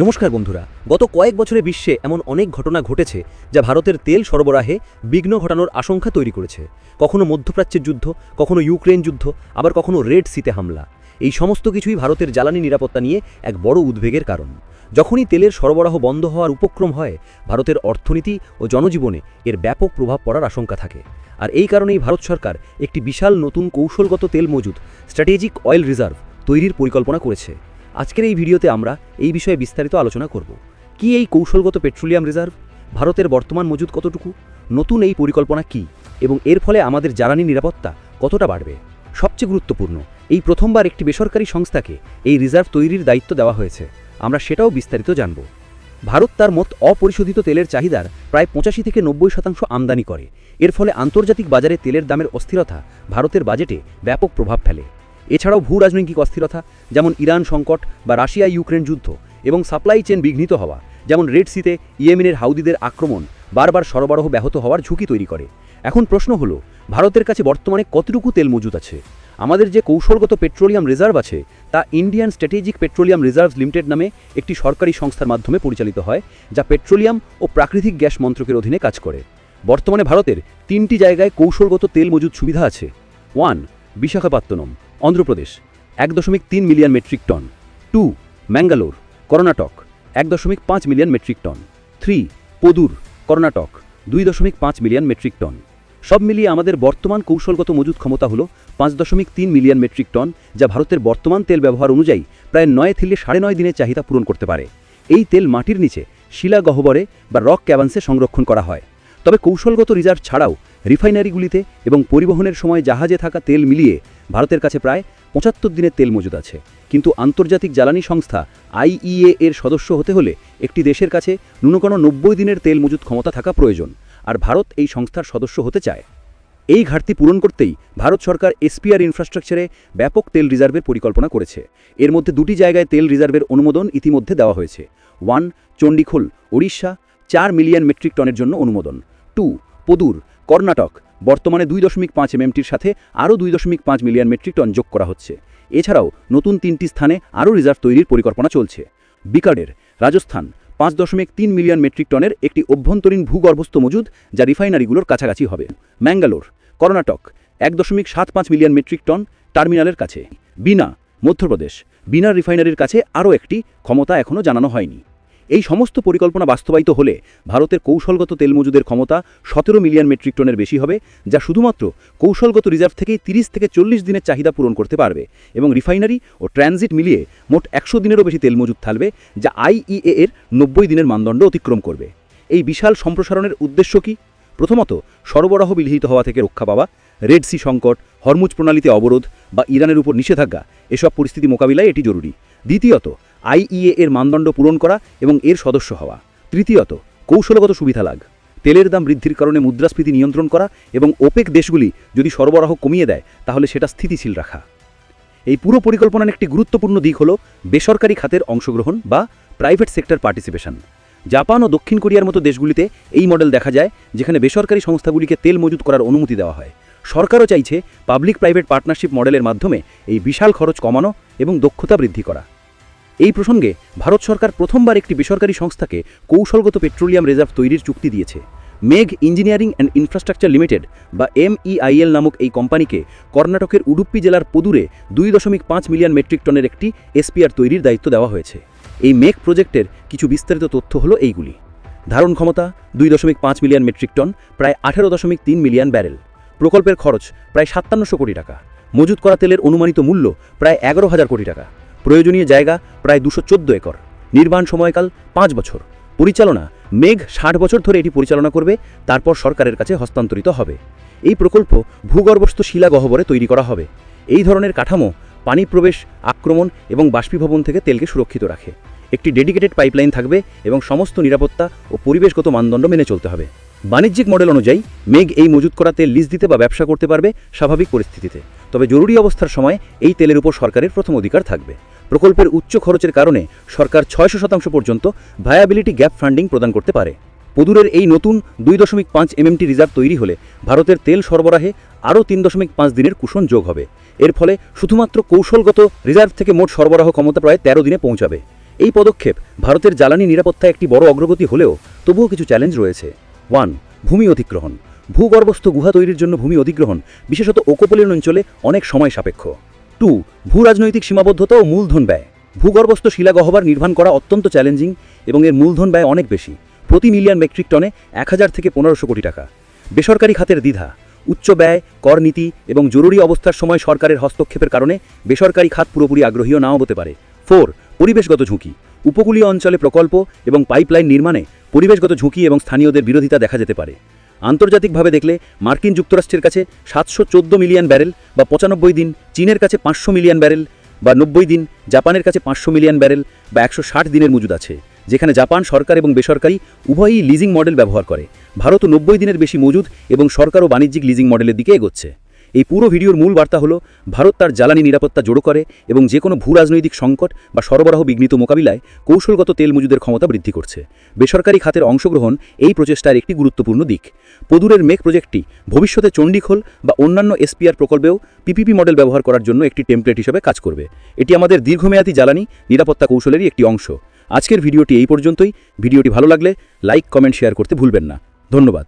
নমস্কার বন্ধুরা, গত কয়েক বছরে বিশ্বে এমন অনেক ঘটনা ঘটেছে যা ভারতের তেল সরবরাহে বিঘ্ন ঘটানোর আশঙ্কা তৈরি করেছে। কখনো মধ্যপ্রাচ্যের যুদ্ধ, কখনো ইউক্রেন যুদ্ধ, আবার কখনো রেড সিতে হামলা। এই সমস্ত কিছুই ভারতের জ্বালানি নিরাপত্তা নিয়ে এক বড় উদ্বেগের কারণ। যখনই তেলের সরবরাহ বন্ধ হওয়ার উপক্রম হয়, ভারতের অর্থনীতি ও জনজীবনে এর ব্যাপক প্রভাব পড়ার আশঙ্কা থাকে। আর এই কারণেই ভারত সরকার একটি বিশাল নতুন কৌশলগত তেল মজুদ স্ট্র্যাটেজিক অয়েল রিজার্ভ তৈরির পরিকল্পনা করেছে। আজকের এই ভিডিওতে আমরা এই বিষয়ে বিস্তারিত আলোচনা করব। কি এই কৌশলগত পেট্রোলিয়াম রিজার্ভ? ভারতের বর্তমান মজুদ কতটুকু? নতুন এই পরিকল্পনা কি? এবং এর ফলে আমাদের জ্বালানি নিরাপত্তা কতটা বাড়বে? সবচেয়ে গুরুত্বপূর্ণ, এই প্রথমবার একটি বেসরকারি সংস্থাকে এই রিজার্ভ তৈরির দায়িত্ব দেওয়া হয়েছে। আমরা সেটাও বিস্তারিত জানব। ভারত তার মত অপরিশোধিত তেলের চাহিদার প্রায় পঁচাশি থেকে নব্বই শতাংশ আমদানি করে। এর ফলে আন্তর্জাতিক বাজারে তেলের দামের অস্থিরতা ভারতের বাজেটে ব্যাপক প্রভাব ফেলে। এছাড়াও ভূ রাজনৈতিক অস্থিরতা, যেমন ইরান সংকট বা রাশিয়া ইউক্রেন যুদ্ধ এবং সাপ্লাই চেন বিঘ্নিত হওয়া, যেমন রেড সিতে ইয়েমেনের হাউদিদের আক্রমণ বারবার সরবরাহ ব্যাহত হওয়ার ঝুঁকি তৈরি করে। এখন প্রশ্ন হলো, ভারতের কাছে বর্তমানে কতটুকু তেল মজুদ আছে? আমাদের যে কৌশলগত পেট্রোলিয়াম রিজার্ভ আছে, তা Indian strategic petroleum reserve limited নামে একটি সরকারি সংস্থার মাধ্যমে পরিচালিত হয়, যা পেট্রোলিয়াম ও প্রাকৃতিক গ্যাস মন্ত্রকের অধীনে কাজ করে। বর্তমানে ভারতের তিনটি জায়গায় কৌশলগত তেল মজুদ সুবিধা আছে। ওয়ান বিশাখাপত্তনম, অন্ধ্রপ্রদেশ, এক দশমিক তিন million metric ton. Two, Mangalore, Karnataka, এক দশমিক পাঁচ million metric ton. Three, Padur, Karnataka, দুই দশমিক পাঁচ মিলিয়ন মেট্রিক টন। সব মিলিয়ে আমাদের বর্তমান কৌশলগত মজুদ ক্ষমতা হল পাঁচ দশমিক তিন মিলিয়ন মেট্রিক টন, যা ভারতের বর্তমান তেল ব্যবহার অনুযায়ী প্রায় নয় থেকে সাড়ে নয় দিনের চাহিদা পূরণ করতে পারে। এই তেল মাটির নিচে শিলা গহ্বরে বা রক ক্যাভান্সে সংরক্ষণ করা হয়। তবে কৌশলগত রিজার্ভ ছাড়াও রিফাইনারিগুলিতে এবং পরিবহনের সময় জাহাজে থাকা তেল মিলিয়ে ভারতের কাছে প্রায় পঁচাত্তর দিনের তেল মজুদ আছে। কিন্তু আন্তর্জাতিক জ্বালানি সংস্থা আইইএ এর সদস্য হতে হলে একটি দেশের কাছে ন্যূনতম নব্বই দিনের তেল মজুদ ক্ষমতা থাকা প্রয়োজন। আর ভারত এই সংস্থার সদস্য হতে চায়। এই ঘাটতি পূরণ করতেই ভারত সরকার এসপিআর ইনফ্রাস্ট্রাকচারে ব্যাপক তেল রিজার্ভের পরিকল্পনা করেছে। এর মধ্যে দুটি জায়গায় তেল রিজার্ভের অনুমোদন ইতিমধ্যে দেওয়া হয়েছে। ওয়ান, চণ্ডীখোল, ওড়িশা, চার মিলিয়ন মেট্রিক টনের জন্য অনুমোদন। টু, পদুর, কর্ণাটক। বর্তমানে দুই দশমিক পাঁচ এমএমটির সাথে আরও দুই দশমিক পাঁচ মিলিয়ন মেট্রিক টন যোগ করা হচ্ছে। এছাড়াও নতুন তিনটি স্থানে আরও রিজার্ভ তৈরির পরিকল্পনা চলছে। বিকারের, রাজস্থান, পাঁচ দশমিক তিন মিলিয়ন মেট্রিক টনের একটি অভ্যন্তরীণ ভূগর্ভস্থ মজুদ যা রিফাইনারিগুলোর কাছাকাছি হবে। ম্যাঙ্গালোর, কর্ণাটক, এক দশমিক সাত পাঁচ মিলিয়ন মেট্রিক টন টার্মিনালের কাছে। বিনা, মধ্যপ্রদেশ, বিনা রিফাইনারির কাছে আরও একটি, ক্ষমতা এখনও জানানো হয়নি। এই সমস্ত পরিকল্পনা বাস্তবায়িত হলে ভারতের কৌশলগত তেল মজুদের ক্ষমতা সতেরো মিলিয়ন মেট্রিক টনের বেশি হবে, যা শুধুমাত্র কৌশলগত রিজার্ভ থেকেই তিরিশ থেকে চল্লিশ দিনের চাহিদা পূরণ করতে পারবে এবং রিফাইনারি ও ট্রানজিট মিলিয়ে মোট একশো দিনেরও বেশি তেল মজুদ থাকবে, যা আইইএ এর নব্বই দিনের মানদণ্ড অতিক্রম করবে। এই বিশাল সম্প্রসারণের উদ্দেশ্য কি? প্রথমত, সরবরাহ বিলহিত হওয়া থেকে রক্ষা পাওয়া, রেড সি সংকট, হরমুজ প্রণালীতে অবরোধ বা ইরানের উপর নিষেধাজ্ঞা, এসব পরিস্থিতি মোকাবিলায় এটি জরুরি। দ্বিতীয়ত আইইএ এর মানদণ্ড পূরণ করা এবং এর সদস্য হওয়া। তৃতীয়ত, কৌশলগত সুবিধা লাগ। তেলের দাম বৃদ্ধির কারণে মুদ্রাস্ফীতি নিয়ন্ত্রণ করা এবং ওপেক দেশগুলি যদি সরবরাহ কমিয়ে দেয়, তাহলে সেটা স্থিতিশীল রাখা। এই পুরো পরিকল্পনার একটি গুরুত্বপূর্ণ দিক হল বেসরকারি খাতের অংশগ্রহণ বা প্রাইভেট সেক্টর পার্টিসিপেশন। জাপান ও দক্ষিণ কোরিয়ার মতো দেশগুলিতে এই মডেল দেখা যায়, যেখানে বেসরকারি সংস্থাগুলিকে তেল মজুত করার অনুমতি দেওয়া হয়। সরকারও চাইছে পাবলিক প্রাইভেট পার্টনারশিপ মডেলের মাধ্যমে এই বিশাল খরচ কমানো এবং দক্ষতা বৃদ্ধি করা। এই প্রসঙ্গে ভারত সরকার প্রথমবার একটি বেসরকারি সংস্থাকে কৌশলগত পেট্রোলিয়াম রিজার্ভ তৈরির চুক্তি দিয়েছে। মেঘ ইঞ্জিনিয়ারিং অ্যান্ড ইনফ্রাস্ট্রাকচার লিমিটেড, বা এমইআইএল নামক এই কোম্পানিকে কর্ণাটকের উডুপ্পি জেলার পদুরে দুই দশমিক পাঁচ মিলিয়ন মেট্রিক টনের একটি এসপিআর তৈরির দায়িত্ব দেওয়া হয়েছে। এই মেঘ প্রজেক্টের কিছু বিস্তারিত তথ্য হলো এইগুলি। ধারণ ক্ষমতা, দুই দশমিক পাঁচ মিলিয়ন মেট্রিক টন, প্রায় আঠেরো দশমিক তিন মিলিয়ন ব্যারেল। প্রকল্পের খরচ প্রায় সাতান্নশো কোটি টাকা। মজুত করা তেলের অনুমানিত মূল্য প্রায় এগারো হাজার কোটি টাকা। প্রয়োজনীয় জায়গা প্রায় দুশো একর। নির্মাণ সময়কাল পাঁচ বছর। পরিচালনা মেঘ ষাট বছর ধরে এটি পরিচালনা করবে, তারপর সরকারের কাছে হস্তান্তরিত হবে। এই প্রকল্প ভূগর্ভস্থ শিলা গহ্বরে তৈরি করা হবে। এই ধরনের কাঠামো পানি প্রবেশ, আক্রমণ এবং বাষ্পীভবন থেকে তেলকে সুরক্ষিত রাখে। একটি ডেডিকেটেড পাইপলাইন থাকবে এবং সমস্ত নিরাপত্তা ও পরিবেশগত মানদণ্ড মেনে চলতে হবে। বাণিজ্যিক মডেল অনুযায়ী, মেঘ এই মজুত করা তেল লিজ দিতে বা ব্যবসা করতে পারবে স্বাভাবিক পরিস্থিতিতে। তবে জরুরি অবস্থার সময় এই তেলের উপর সরকারের প্রথম অধিকার থাকবে। প্রকল্পের উচ্চ খরচের কারণে সরকার ছয়শো শতাংশ পর্যন্ত ভায়াবিলিটি গ্যাপ ফান্ডিং প্রদান করতে পারে। পদুরের এই নতুন দুই দশমিক পাঁচ এমএমটি রিজার্ভ তৈরি হলে ভারতের তেল সরবরাহে আরও তিন দশমিক পাঁচ দিনের কুশন যোগ হবে। এর ফলে শুধুমাত্র কৌশলগত রিজার্ভ থেকে মোট সরবরাহ ক্ষমতা প্রায় তেরো দিনে পৌঁছাবে। এই পদক্ষেপ ভারতের জ্বালানি নিরাপত্তায় একটি বড় অগ্রগতি হলেও তবুও কিছু চ্যালেঞ্জ রয়েছে। ওয়ান, ভূমি অধিগ্রহণ। ভূগর্ভস্থ গুহা তৈরির জন্য ভূমি অধিগ্রহণ, বিশেষত ওকোপলিন অঞ্চলে অনেক সময় সাপেক্ষ। টু ভূ রাজনৈতিক সীমাবদ্ধতা ও মূলধন ব্যয়। ভূগর্ভস্থ শিলাগহ্বর নির্মাণ করা অত্যন্ত চ্যালেঞ্জিং এবং এর মূলধন ব্যয় অনেক বেশি। প্রতি মিলিয়ন মেট্রিক টনে এক হাজার থেকে পনেরোশো কোটি টাকা। বেসরকারি খাতের দ্বিধা, উচ্চ ব্যয়, কর নীতি এবং জরুরি অবস্থার সময় সরকারের হস্তক্ষেপের কারণে বেসরকারি খাত পুরোপুরি আগ্রহীও নাও হতে পারে। ফোর, পরিবেশগত ঝুঁকি। উপকূলীয় অঞ্চলে প্রকল্প এবং পাইপলাইন নির্মাণে পরিবেশগত ঝুঁকি এবং স্থানীয়দের বিরোধিতা দেখা যেতে পারে। আন্তর্জাতিকভাবে দেখলে মার্কিন যুক্তরাষ্ট্রের কাছে সাতশো চোদ্দ মিলিয়ন ব্যারেল বা পঁচানব্বই দিন, চীনের কাছে পাঁচশো মিলিয়ন ব্যারেল বা নব্বই দিন, জাপানের কাছে পাঁচশো মিলিয়ন ব্যারেল বা একশো ষাট দিনের মজুদ আছে। যেখানে জাপান সরকার এবং বেসরকারি উভয়ই লিজিং মডেল ব্যবহার করে। ভারত নব্বই দিনের বেশি মজুদ এবং সরকার ও বাণিজ্যিক লিজিং মডেলের দিকে এগোচ্ছে। এই পুরো ভিডিওর মূল বার্তা হলো, ভারত তার জ্বালানি নিরাপত্তা জোড়ো করে এবং যে কোনো ভূ রাজনৈতিক সংকট বা সরবরাহ বিঘ্নিত মোকাবিলায় কৌশলগত তেল মজুদের ক্ষমতা বৃদ্ধি করছে। বেসরকারি খাতের অংশগ্রহণ এই প্রচেষ্টার একটি গুরুত্বপূর্ণ দিক। পদুরের মেক প্রজেক্টটি ভবিষ্যতে চণ্ডীখোল বা অন্যান্য এসপিআর প্রকল্পেও পিপিপি মডেল ব্যবহার করার জন্য একটি টেমপ্লেট হিসেবে কাজ করবে। এটি আমাদের দীর্ঘমেয়াদী জ্বালানি নিরাপত্তা কৌশলেরই একটি অংশ। আজকের ভিডিওটি এই পর্যন্তই। ভিডিওটি ভালো লাগলে লাইক, কমেন্ট, শেয়ার করতে ভুলবেন না। ধন্যবাদ।